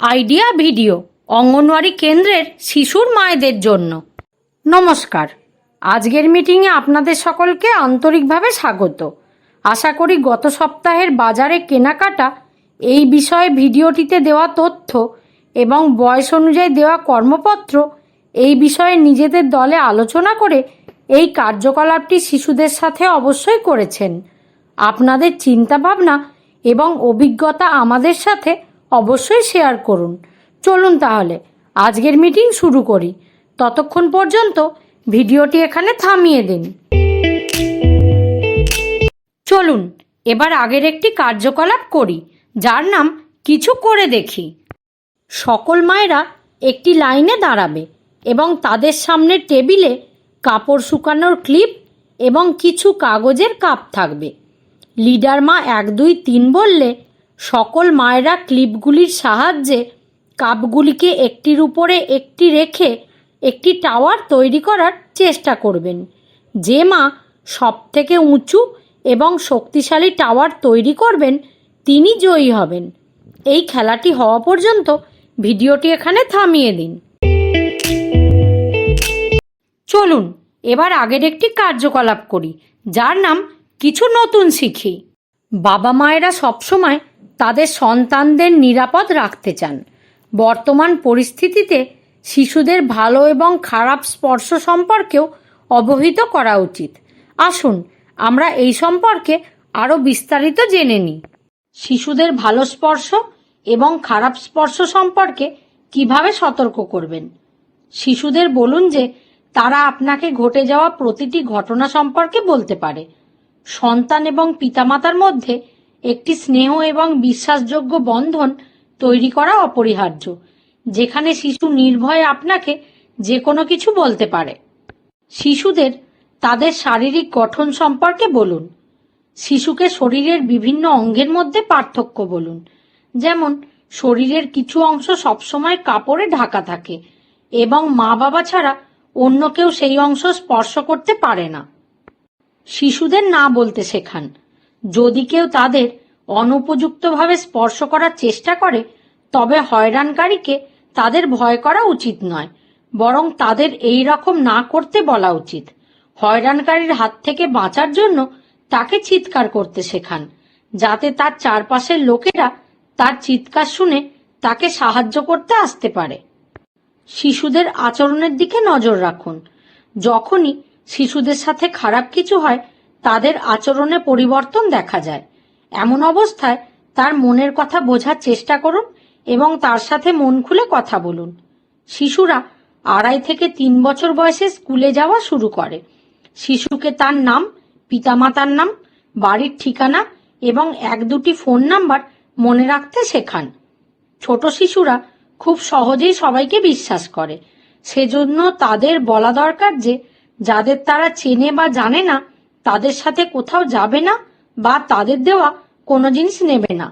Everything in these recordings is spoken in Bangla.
আইডিয়া ভিডিও অঙ্গনওয়াড়ি কেন্দ্রের শিশুর মায়েদের জন্য। নমস্কার। আজকের মিটিংয়ে আপনাদের সকলকে আন্তরিকভাবে স্বাগত। আশা করি গত সপ্তাহের বাজারে কেনাকাটা, এই বিষয়ে ভিডিওটিতে দেওয়া তথ্য এবং বয়স অনুযায়ী দেওয়া কর্মপত্র, এই বিষয়ে নিজেদের দলে আলোচনা করে এই কার্যকলাপটি শিশুদের সাথে অবশ্যই করেছেন। আপনাদের চিন্তাভাবনা এবং অভিজ্ঞতা আমাদের সাথে অবশ্যই শেয়ার করুন। চলুন তাহলে, আজকের মিটিং শুরু করি। ততক্ষণ পর্যন্ত ভিডিওটি এখানে থামিয়ে দিন। চলুন, এবার আগের একটি কার্যকলাপ করি, যার নাম কিছু করে দেখি। সকল মায়েরা একটি লাইনে দাঁড়াবে এবং তাদের সামনে টেবিলে কাপড় শুকানোর ক্লিপ এবং কিছু কাগজের কাপ থাকবে। লিডার মা এক, দুই, তিন বললে সকল মায়েরা ক্লিপগুলির সাহায্যে কাপগুলিকে একটির উপরে একটি রেখে একটি টাওয়ার তৈরি করার চেষ্টা করবেন। যে মা সব থেকে উঁচু এবং শক্তিশালী টাওয়ার তৈরি করবেন, তিনি জয়ী হবেন। এই খেলাটি হওয়া পর্যন্ত ভিডিওটি এখানে থামিয়ে দিন। চলুন, এবার আগের একটি কার্যকলাপ করি, যার নাম কিছু নতুন শিখি। বাবা মায়েরা সবসময় তাদের সন্তানদের নিরাপদ রাখতে চান। বর্তমান পরিস্থিতিতে শিশুদের ভালো এবং খারাপ স্পর্শ সম্পর্কেও অবহিত করা উচিত। আসুন, আমরা এই সম্পর্কে আরও বিস্তারিত জেনে নিই। শিশুদের ভালো স্পর্শ এবং খারাপ স্পর্শ সম্পর্কে কীভাবে সতর্ক করবেন? শিশুদের বলুন যে তারা আপনাকে ঘটে যাওয়া প্রতিটি ঘটনা সম্পর্কে বলতে পারে। সন্তান এবং পিতামাতার মধ্যে একটি স্নেহ এবং বিশ্বাসযোগ্য বন্ধন তৈরি করা অপরিহার্য, যেখানে শিশু নির্ভয়ে আপনাকে যে কোনো কিছু বলতে পারে। শিশুদের তাদের শারীরিক গঠন সম্পর্কে বলুন। শিশুকে শরীরের বিভিন্ন অঙ্গের মধ্যে পার্থক্য বলুন, যেমন শরীরের কিছু অংশ সবসময় কাপড়ে ঢাকা থাকে এবং মা বাবা ছাড়া অন্য কেউ সেই অংশ স্পর্শ করতে পারে না। শিশুদের না বলতে শেখান যদি কেউ তাদের অনুপযুক্তভাবে স্পর্শ করার চেষ্টা করে, তবে হয়রানকারীকে তাদের ভয় করা উচিত নয়, বরং তাদের এই রকম না করতে বলা উচিত। হয়রানকারীর হাত থেকে বাঁচার জন্য তাকে চিৎকার করতে শেখান, যাতে তার চারপাশের লোকেরা তার চিৎকার শুনে তাকে সাহায্য করতে আসতে পারে। শিশুদের আচরণের দিকে নজর রাখুন। যখনই শিশুদের সাথে খারাপ কিছু হয় তাদের আচরণে পরিবর্তন দেখা যায়। এমন অবস্থায় তার মনের কথা বোঝার চেষ্টা করুন এবং তার সাথে মন খুলে কথা বলুন। শিশুরা আড়াই থেকে তিন বছর বয়সে স্কুলে যাওয়া শুরু করে। শিশুকে তার নাম, পিতামাতার নাম, বাড়ির ঠিকানা এবং এক দুটি ফোন নাম্বার মনে রাখতে শেখান। ছোট শিশুরা খুব সহজেই সবাইকে বিশ্বাস করে। সেজন্য তাদের বলা দরকার যে, যাদের তারা চেনে বা জানে না তাদের সাথে কোথাও যাবে না বা তাদের দেওয়া কোনো জিনিস নেবে না।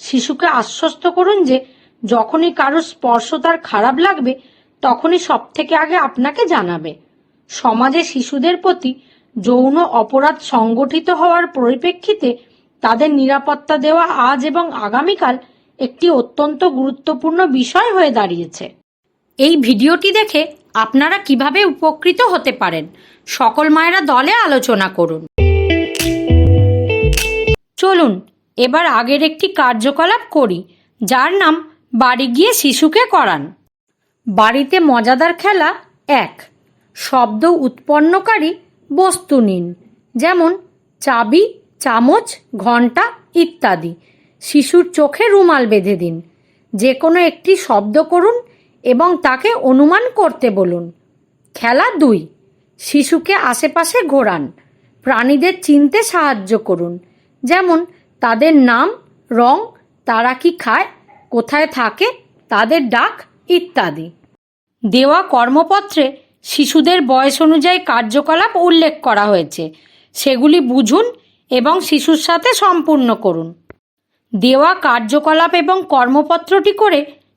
শিশুকে আশ্বস্ত করুন যে যখনই কারও স্পর্শ তার খারাপ লাগবে, তখনই সব থেকে আগে আপনাকে জানাবে। সমাজে শিশুদের প্রতি যৌন অপরাধ সংগঠিত হওয়ার পরিপ্রেক্ষিতে তাদের নিরাপত্তা দেওয়া আজ এবং আগামীকাল একটি অত্যন্ত গুরুত্বপূর্ণ বিষয় হয়ে দাঁড়িয়েছে। এই ভিডিওটি দেখে আপনারা কীভাবে উপকৃত হতে পারেন? সকল মায়েরা দলে আলোচনা করুন। চলুন, এবার আগের একটি কার্যকলাপ করি, যার নাম বাড়ি গিয়ে শিশুকে করান। বাড়িতে মজাদার খেলা এক। শব্দ উৎপন্নকারী বস্তু নিন, যেমন চাবি, চামচ ঘণ্টা ইত্যাদি। শিশুর চোখে রুমাল বেঁধে দিন। যে কোনো একটি শব্দ করুন এবং তাকে অনুমান করতে বলুন। খেলা দুই। শিশুকে আশেপাশে ঘোরান। প্রাণীদের চিনতে সাহায্য করুন। যেমন, তাদের নাম, রং, তারা কি খায়, কোথায় থাকে, তাদের ডাক ইত্যাদি। দেওয়া কর্মপত্রে শিশুদের বয়স অনুযায়ী কার্যকলাপ উল্লেখ করা হয়েছে। সেগুলি বুঝুন এবং শিশুর সাথে সম্পূর্ণ করুন। দেওয়া কার্যকলাপ এবং কর্মপত্রটি করে